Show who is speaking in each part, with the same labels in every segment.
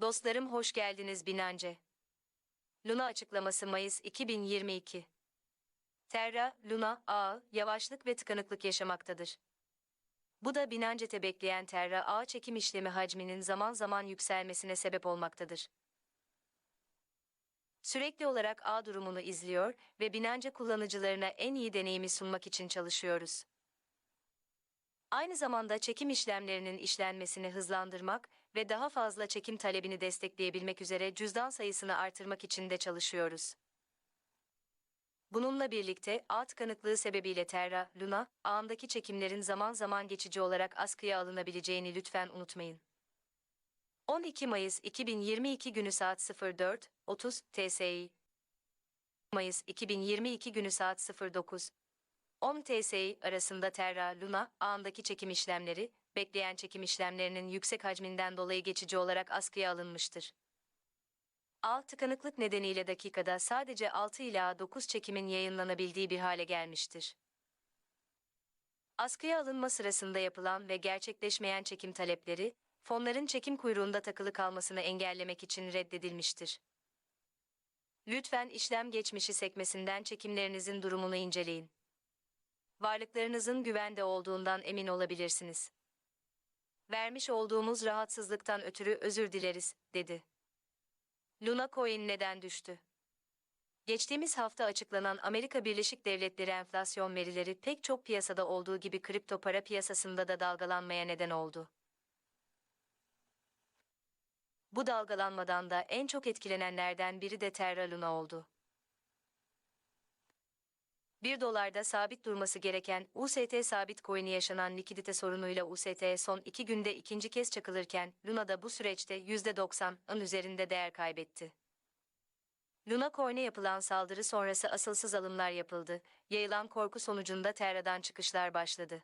Speaker 1: Dostlarım hoş geldiniz Binance. Luna açıklaması Mayıs 2022. Terra, Luna, ağı, yavaşlık ve tıkanıklık yaşamaktadır. Bu da Binance'te bekleyen Terra ağ çekim işlemi hacminin zaman zaman yükselmesine sebep olmaktadır. Sürekli olarak ağ durumunu izliyor ve Binance kullanıcılarına en iyi deneyimi sunmak için çalışıyoruz. Aynı zamanda çekim işlemlerinin işlenmesini hızlandırmak ve daha fazla çekim talebini destekleyebilmek üzere cüzdan sayısını artırmak için de çalışıyoruz. Bununla birlikte ağ tıkanıklığı sebebiyle Terra, Luna, ağındaki çekimlerin zaman zaman geçici olarak askıya alınabileceğini lütfen unutmayın. 12 Mayıs 2022 günü saat 04.30 TSI Mayıs 2022 günü saat 09 10 TSI arasında Terra Luna ağındaki çekim işlemleri, bekleyen çekim işlemlerinin yüksek hacminden dolayı geçici olarak askıya alınmıştır. Ağ tıkanıklık nedeniyle dakikada sadece 6 ila 9 çekimin yayınlanabildiği bir hale gelmiştir. Askıya alınma sırasında yapılan ve gerçekleşmeyen çekim talepleri, fonların çekim kuyruğunda takılı kalmasını engellemek için reddedilmiştir. Lütfen işlem geçmişi sekmesinden çekimlerinizin durumunu inceleyin varlıklarınızın güvende olduğundan emin olabilirsiniz. Vermiş olduğumuz rahatsızlıktan ötürü özür dileriz, dedi. Luna Coin neden düştü? Geçtiğimiz hafta açıklanan Amerika Birleşik Devletleri enflasyon verileri pek çok piyasada olduğu gibi kripto para piyasasında da dalgalanmaya neden oldu. Bu dalgalanmadan da en çok etkilenenlerden biri de Terra Luna oldu. 1 dolarda sabit durması gereken UST sabit coin'i yaşanan likidite sorunuyla UST son 2 günde ikinci kez çakılırken Luna da bu süreçte %90'ın üzerinde değer kaybetti. Luna Coin'e yapılan saldırı sonrası asılsız alımlar yapıldı, yayılan korku sonucunda Terra'dan çıkışlar başladı.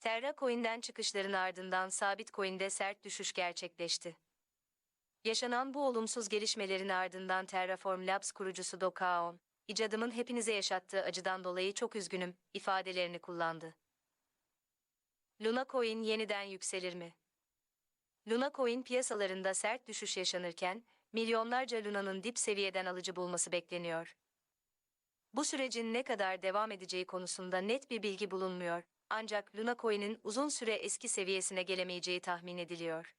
Speaker 1: Terra Coin'den çıkışların ardından sabit coin'de sert düşüş gerçekleşti. Yaşanan bu olumsuz gelişmelerin ardından Terraform Labs kurucusu Do Kaon, icadımın hepinize yaşattığı acıdan dolayı çok üzgünüm ifadelerini kullandı. Luna Coin yeniden yükselir mi? Luna Coin piyasalarında sert düşüş yaşanırken, milyonlarca Luna'nın dip seviyeden alıcı bulması bekleniyor. Bu sürecin ne kadar devam edeceği konusunda net bir bilgi bulunmuyor, ancak Luna Coin'in uzun süre eski seviyesine gelemeyeceği tahmin ediliyor.